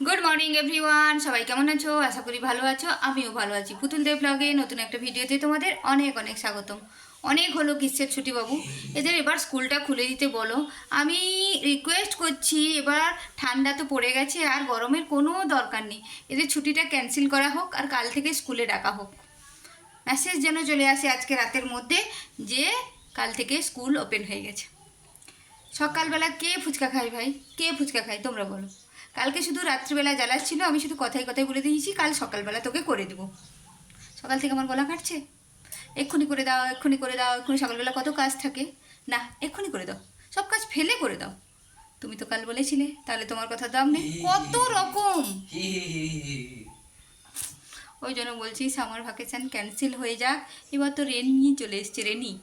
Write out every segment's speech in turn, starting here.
Good morning everyone সবাই কেমন আছো? আশা করি ভালো আছো। আমিও ভালো আছি। পুতুল দেব ব্লগে নতুন একটা ভিডিওতে তোমাদের অনেক অনেক স্বাগতম। অনেক হলো গ্রীষ্মের ছুটি বাবু। এদের এবার স্কুলটা খুলে দিতে বলো। আমি রিকোয়েস্ট করছি, এবার ঠান্ডা তো পড়ে গেছে, আর গরমের কোনো দরকার নেই। এদের ছুটিটা ক্যান্সেল করা হোক, আর কাল থেকে স্কুলে ডাকা হোক। মেসেজ যেন চলে আসে আজকে রাতের মধ্যে, যে কাল থেকে স্কুল ওপেন হয়ে গেছে। সকালবেলা কে ফুচকা খায় ভাই? কে ফুচকা খায়? তোমরা বলো। কালকে শুধু রাত্রিবেলা জ্বালাচ্ছিল আমি শুধু কথাই কথাই বলে দিয়েছি কাল সকালবেলা তোকে করে দেবো। সকাল থেকে আমার গলা কাটছে। এক্ষুনি করে দাও এক্ষুনি করে দাও এক্ষুনি সকালবেলা কত কাজ থাকে। না এক্ষুনি করে দাও। সব কাজ ফেলে করে দাও। তুমি তো কাল বলেছিলে তাহলে তোমার কথা দাম নেই। কত রকম! ওই জন্য বলছি সামার ভ্যাকেশন ক্যান্সেল হয়ে যাক। এবার তো রেন নিয়ে চলে এসছে রেনি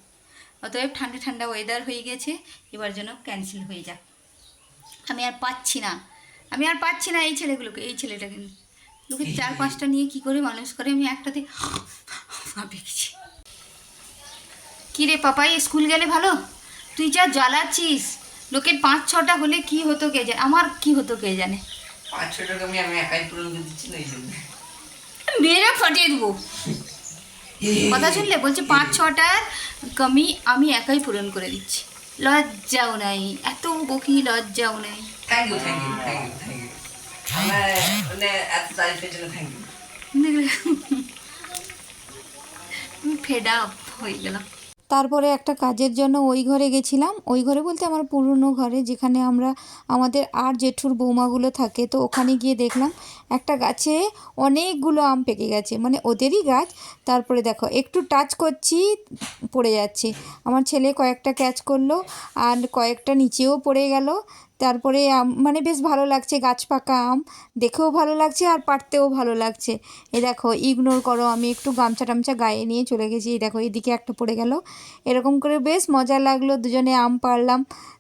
অতএব ঠান্ডা ঠান্ডা ওয়েদার হয়ে গেছে। এবার যেন ক্যান্সেল হয়ে যাক। আমি আর পাচ্ছি না। আমি আর পাচ্ছি না এই ছেলেগুলোকে এই ছেলেটাকে। লোকে চার পাঁচটা নিয়ে কি করে মানুষ করে আমি একটাতে ভাবে গেছি। কী রে পাপাই স্কুল গেলে ভালো? তুই যা জ্বালাচ্ছিস। লোকের পাঁচ ছটা হলে কি হতো কে জানে? আমার কি হতো কে জানে? পাঁচ ছ টাকা আমি আমি একাই পূরণ করে দিচ্ছি না এই জন্য। মেরে ফাটিয়ে দেবো। কথা শুনলে? বলছে পাঁচ ছটার কমি আমি একাই পূরণ করে দিচ্ছি। লজ্জাও নাই এত বকি লজ্জাও নাই। Thank you thank you thank you thank you আমার মানে এত তারিফের জন্য থ্যাংক ইউ ফেড আপ হয়ে গেলাম। তারপরে একটা কাজের জন্য ওই ঘরে গেছিলাম। ওই ঘরে বলতে আমার পুরনো ঘরে যেখানে আমরা, আমাদের আর জেঠুর বৌমাগুলো থাকে, তো ওখানে গিয়ে দেখলাম একটা গাছে অনেকগুলো আম পেকে গেছে। মানে ওদেরই গাছ, তারপরে দেখো একটু টাচ করছি, পড়ে যাচ্ছে। আমার ছেলে কয়েকটা ক্যাচ করল, আর কয়েকটা নিচেও পড়ে গেল। তারপরে মানে বেশ ভালো লাগছে, গাছ পাকা আম, দেখেও ভালো লাগছে আর পাড়তেও ভালো লাগছে। এ দেখো ইগনোর করো, আমি একটু গামছা টামছা গায়ে নিয়ে চলে গেছি। এই দেখো, এদিকে একটা পড়ে গেল। এরকম করে বেশ মজা লাগল, দুজনে আম পারলাম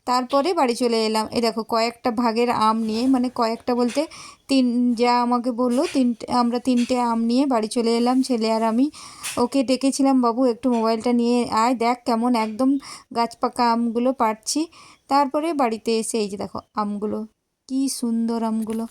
তারপরে বাড়ি চলে এলাম। এ দেখো, কয়েকটা ভাগের আম নিয়ে মানে কয়েকটা বলতে তিন, যা আমাকে বলল তিনটে আমরা তিনটে আম নিয়ে বাড়ি চলে এলাম, ছেলে আর আমি। ওকে ডেকেছিলাম, বাবু, একটু মোবাইলটা নিয়ে আয়, দেখ কেমন, একদম গাছ পাকা আমগুলো পাড়ছি। তারপরে বাড়িতে এসে এই যে দেখো আমগুলো কি সুন্দর আমগুলো।